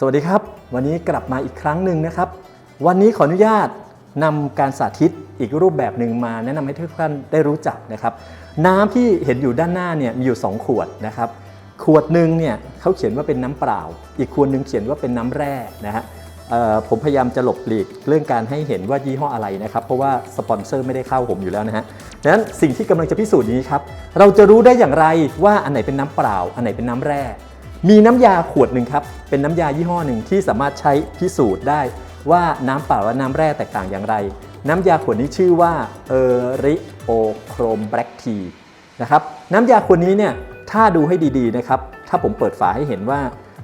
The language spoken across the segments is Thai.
สวัสดีครับ วันนี้กลับมาอีกครั้งหนึ่งนะครับ วันนี้ขออนุญาตนำการสาธิตอีกรูปแบบหนึ่งมาแนะนำให้ทุกท่านได้รู้จักนะครับ น้ำที่เห็นอยู่ด้านหน้าเนี่ยมีอยู่ 2 ขวดนะครับ ขวดหนึ่งเนี่ยเขาเขียนว่าเป็นน้ำเปล่า อีกขวดหนึ่งเขียนว่าเป็นน้ำแร่นะฮะผมพยายามจะหลบหลีกเรื่องการให้เห็นว่ายี่ห้ออะไรนะครับ เพราะว่าสปอนเซอร์ไม่ได้เข้าผมอยู่แล้วนะฮะดังนั้นสิ่งที่กำลังจะพิสูจน์นี้ครับ เราจะรู้ได้อย่างไรว่าอันไหนเป็นน้ำเปล่า อันไหนเป็นน้ำแร่ มีน้ำยาขวดหนึ่งครับ เป็นน้ำยายี่ห้อหนึ่งที่สามารถใช้พิสูจน์ได้ว่าน้ำเปล่าและน้ำแร่แตกต่างอย่างไร น้ำยาขวดนี้ชื่อว่าเอริโอโครมแบล็กทีนะครับ น้ำยาขวดนี้เนี่ยถ้าดูให้ดีๆนะครับ ถ้าผมเปิดฝาให้เห็นว่า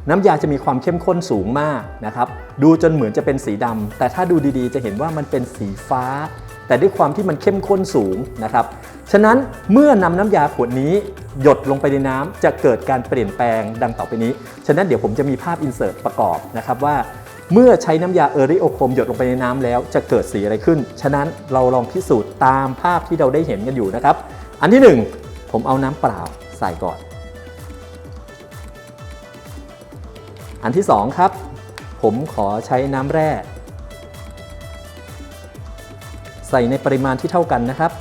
น้ำยาจะมีความเข้มข้นสูงมากนะครับ ดูจนเหมือนจะเป็นสีดำแต่ถ้าดูดีๆ จะเห็นว่ามันเป็นสีฟ้า แต่ด้วยความที่มันเข้มข้นสูงนะครับ ฉะนั้นเมื่อนำน้ำยาขวดนี้ หยดลงไปในน้ำจะเกิดการเปลี่ยนแปลงดังต่อไปนี้ ฉะนั้นเดี๋ยวผมจะมีภาพอินเสิร์ตประกอบนะครับว่า เมื่อใช้น้ำยาเอริโอโคมหยดลงไปในน้ำแล้วจะเกิดสีอะไรขึ้น ฉะนั้นเราลองพิสูจน์ตามภาพที่เราได้เห็นกันอยู่นะครับ อันที่หนึ่งผมเอาน้ำเปล่าใส่ก่อน อันที่ 2 ครับ ผมขอใช้น้ำแร่ ใส่ในปริมาณที่เท่ากันนะครับ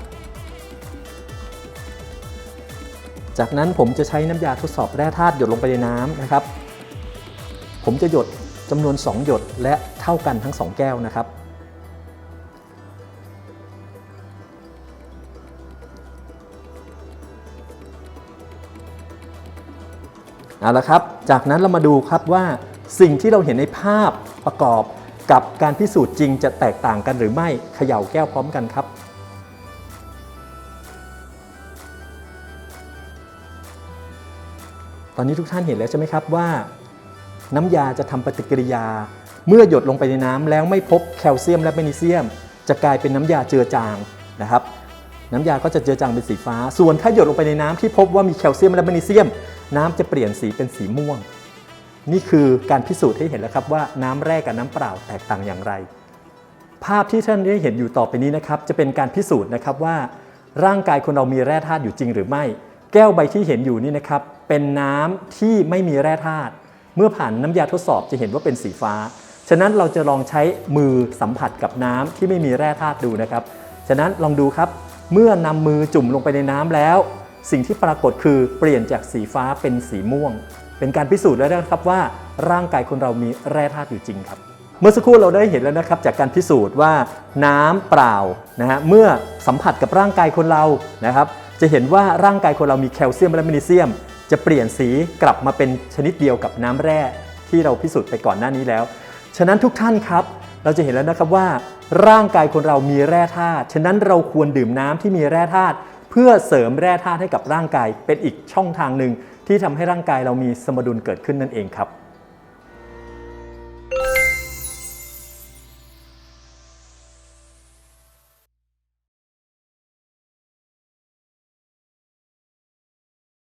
จากนั้นผมจะใช้น้ำยาทดสอบแร่ธาตุหยดลงไปในน้ำนะครับ ผมจะหยดจำนวน 2 หยดและเท่ากันทั้ง 2 แก้วนะครับ เอาละครับ จากนั้นเรามาดูครับว่าสิ่งที่เราเห็นในภาพประกอบ กับการพิสูจน์จริงจะแตกต่างกันหรือไม่เขย่าแก้วพร้อมกันครับ ตอนนี้ทุกท่านเห็นแล้วใช่ไหมครับว่า น้ำยาจะทำปฏิกิริยา เมื่อหยดลงไปในน้ำแล้วไม่พบแคลเซียมและแมกนีเซียม จะกลายเป็นน้ำยาเจือจางนะครับ น้ำยาก็จะเจือจางเป็นสีฟ้า ส่วนถ้าหยดลงไปในน้ำที่พบว่ามีแคลเซียมและแมกนีเซียม น้ำจะเปลี่ยนสีเป็นสีม่วง นี่คือการพิสูจน์ให้เห็นแล้วครับว่าน้ำแร่กับน้ำเปล่าแตกต่างอย่างไร ภาพที่ท่านได้เห็นอยู่ต่อไปนี้นะครับ จะเป็นการพิสูจน์นะครับว่า ร่างกายคนเรามีแร่ธาตุอยู่จริงหรือไม่ แก้วใบที่เห็นอยู่นี่นะครับ เป็นน้ำที่ไม่มีแร่ธาตุเมื่อผ่านน้ำยาทดสอบจะเห็นว่าเป็นสีฟ้า ฉะนั้นเราจะลองใช้มือสัมผัสกับน้ำที่ไม่มีแร่ธาตุดูนะครับ ฉะนั้นลองดูครับ เมื่อนำมือจุ่มลงไปในน้ำแล้ว สิ่งที่ปรากฏคือเปลี่ยนจากสีฟ้าเป็นสีม่วง เป็นการพิสูจน์แล้วนะครับว่าร่างกายคนเรามีแร่ธาตุอยู่จริงครับ เมื่อสักครู่เราได้เห็นแล้วนะครับจากการพิสูจน์ว่าน้ำเปล่านะฮะเมื่อสัมผัสกับร่างกายคนเรานะครับ จะเห็นว่าร่างกายคนเรามีแคลเซียมและแมกนีเซียม จะเปลี่ยนสีกลับมาเป็นชนิดเดียวกับน้ำแร่ที่เราพิสูจน์ไปก่อนหน้านี้แล้ว ฉะนั้นทุกท่านครับเราจะเห็นแล้วนะครับว่าร่างกายคนเรามีแร่ธาตุ ฉะนั้นเราควรดื่มน้ำที่มีแร่ธาตุเพื่อเสริมแร่ธาตุให้กับร่างกายเป็นอีกช่องทางหนึ่ง ที่ทำให้ร่างกายเรามีสมดุลเกิดขึ้นนั่นเองครับ